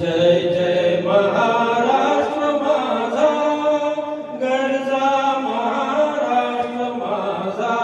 जय जय महाराष्ट्र माझा गरजा महाराष्ट्र माझा.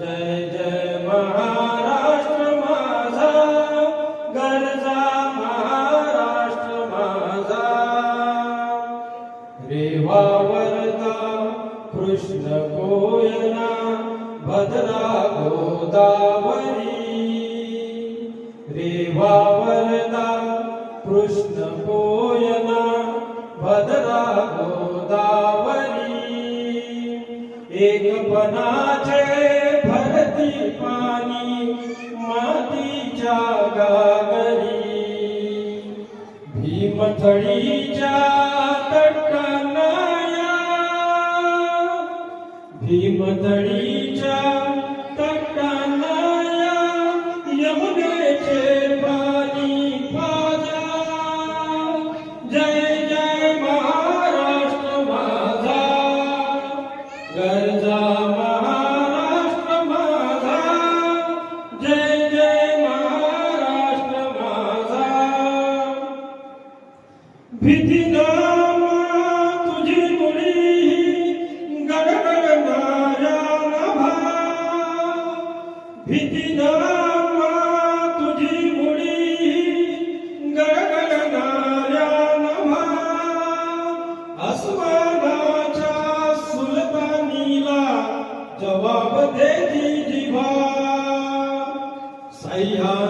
जय जय महाराष्ट्र माझा गरजा महाराष्ट्र माझा. रेवा कृष्ण कोयना भद्रा गोदावरी. रेवा कृष्ण कोयना भद्रा गोदावरी एकपणाचे भरती पाणी मातीच्या गागरी। भीमथळीच्या तटकनाया। भीमथळी भीती नामा तुझी मुळी गडगडणाऱ्या नभा भीती नामा तुझी मुळी गडगडणाऱ्या नभा अस्मानाच्या सुलतानीला जवाब देती जिभा सह्याद्रीचा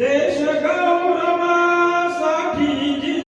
This